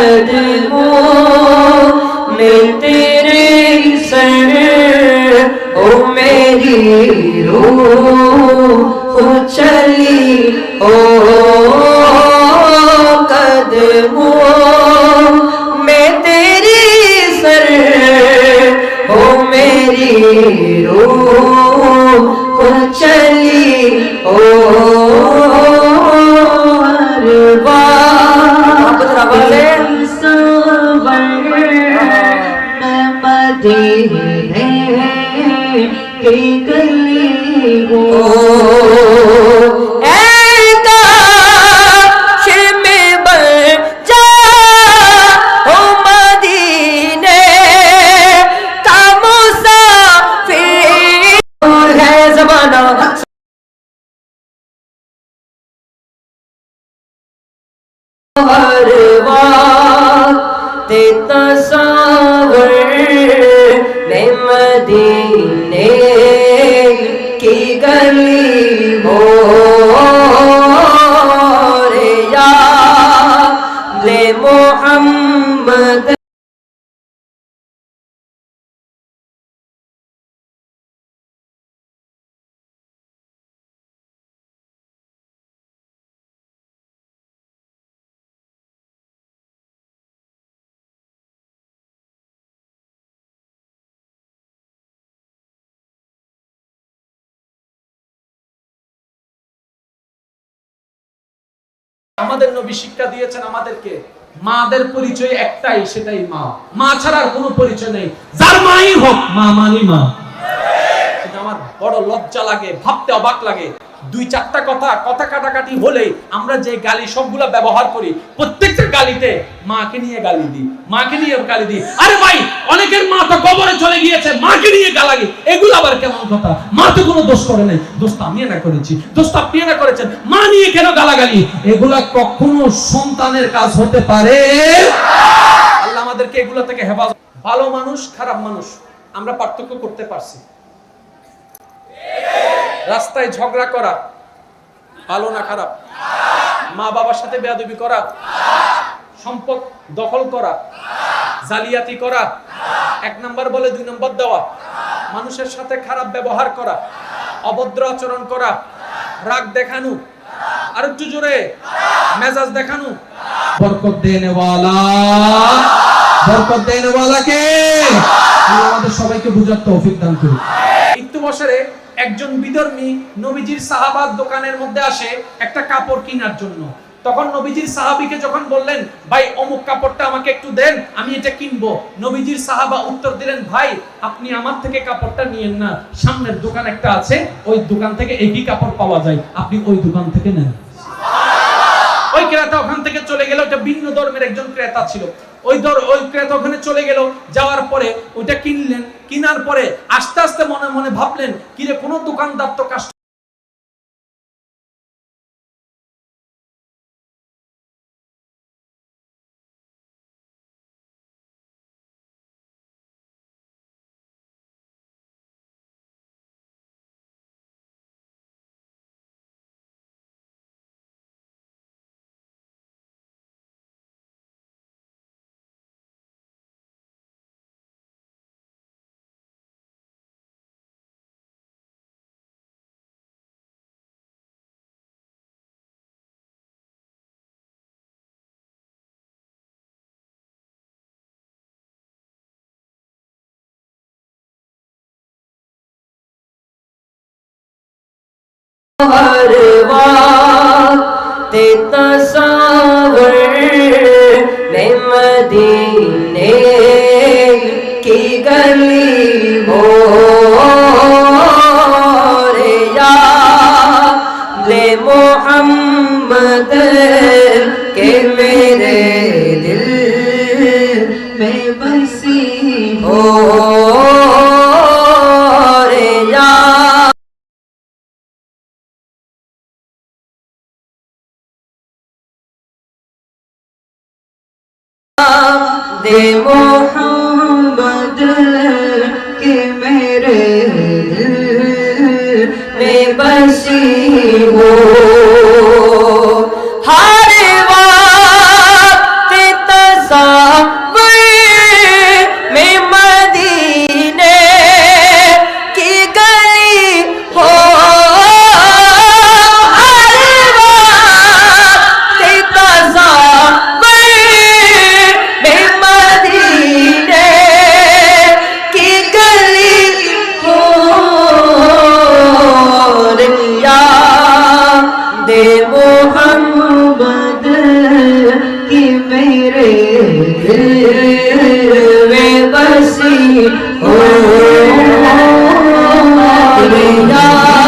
कदमों में तेरे सर ओ मेरी रूह कदमों में तेरी सर ओ मेरी रूह चली ओ की गली की गली हो আমাদের নবী শিক্ষা দিয়েছেন আমাদেরকে। মাদের পরিচয় একটাই, সেটাই মা। মা ছাড়া আর কোনো পরিচয় নেই। যার মাই হোক, মা মানি মা। আমার বড় লজ্জা লাগে, ভাবতে অবাক লাগে। দুই চারটা কথা কথা কাটাকাটি হলে আমরা যে গালি সবগুলা ব্যবহার করি, প্রত্যেকটা গালিতে মাকে নিয়ে গালি দিই, মাকে নিয়ে গালি দিই। আরে ভাই, অনেকের মা তো কবরে চলে গিয়েছে, মাকে নিয়ে গালাগি এগুলো আবার কেমন কথা? মা তো কোনো দোষ করে নাই। দোষ আমি না করেছি। দোষ আপনি না করেছেন। মা নিয়ে কেন গালাগালি? এগুলা কখনো সন্তানের কাজ হতে পারে? আল্লাহ আমাদেরকে এগুলো থেকে হেফাজত ভালো মানুষ, খারাপ মানুষ, আমরা পার্থক্য করতে পারছি। রাস্তায় ঝগড়া করা ভালো না খারাপ মা বাবার সাথে বেয়াদবি করা সম্পদ দখল করা জালিয়াতি করা এক নাম্বার বলে দুই নম্বর দেওয়া মানুষের সাথে খারাপ ব্যবহার করা অভদ্র আচরণ করা রাগ দেখানো আর একটু জোরে মেজাজ দেখানো। বরকত দেনে ওয়ালা বরকত দেনে ওয়ালা কে আমাদের সবাইকে বুঝার তৌফিক দান করুন। একটু বছরে একজন বিধর্মী নবীজির সাহাবাদ দোকানের মধ্যে আসে একটা কাপড় কেনার জন্য। তখন নবীজির সাহাবীকে যখন বললেন, ভাই, অমুক কাপড়টা আমাকে একটু দেন, আমি এটা কিনবো। নবীজির সাহাবা উত্তর দিলেন, ভাই, আপনি আমার থেকে কাপড়টা নিয়েন না। সামনের দোকান একটা আছে, ওই দোকান থেকে একই কাপড় পাওয়া যায়। আপনি ওই দোকান থেকে নেন। ওই ক্রেতা ওখান থেকে চলে গেল ওটা ভিন্ন ধর্মের একজন ক্রেতা ছিল। ওই দর ওই ক্রেতা ওখানে চলে গেল, যাওয়ার পরে ওইটা কিনলেন। কিনার পরে আস্তে আস্তে মনে মনে ভাবলেন কিরে কোনো দোকানদার তো কাস্ট हर वक्त तस्वर में मदीने की गली हो रे याद मोहम्मद के मेरे محمد کے میرے دل میں بسی ہو۔ Hallelujah.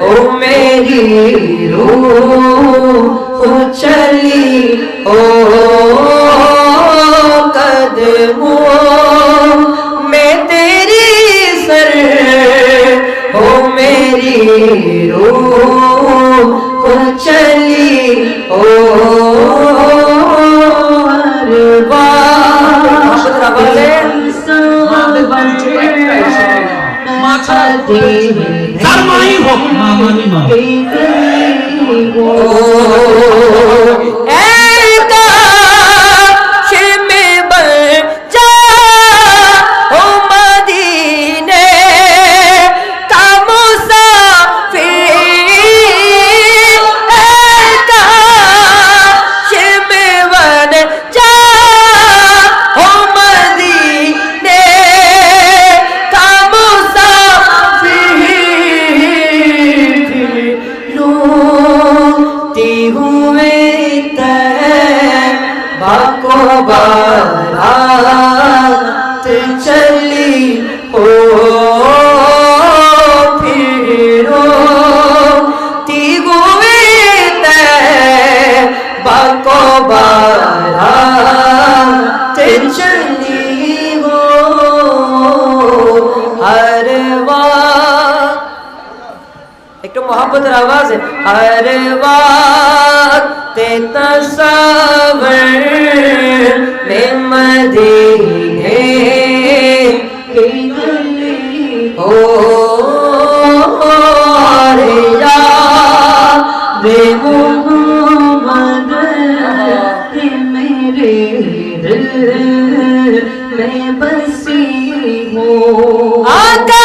او میری روح چلی او قدموں میں تیری سر او میری روح چلی۔ যার মাই হোক আমার মা। बाको बारात चली हो फिरो ती हुए একটু মোহাম্মতের আওয়াজে হর वक्त तस्वर में मदीने की गली हो रे याद मोहम्मद के मेरे दिल में बसी हो आका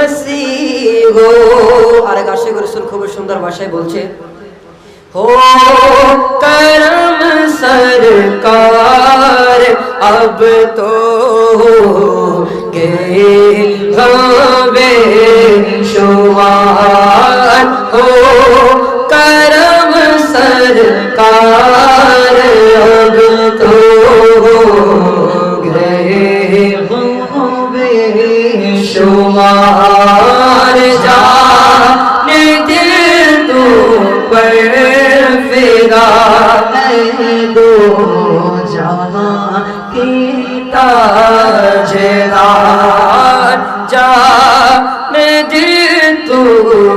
में बसी हो আরেক আশেখ রসুল খুব সুন্দর ভাষায় বলছে हो करम सरकार अब तो गए गावे शुमार हो करम सरकार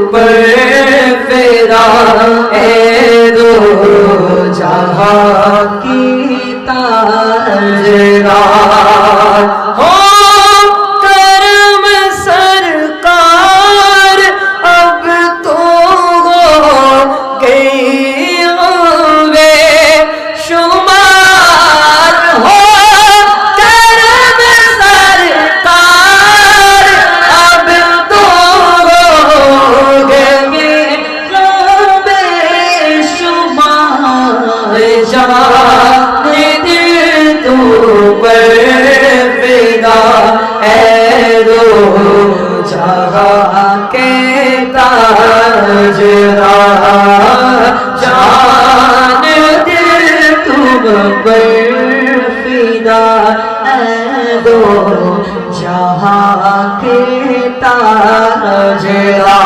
ऊपर के ताजरा जान दे तुम पर फिदा दो जहाँ के ताजरा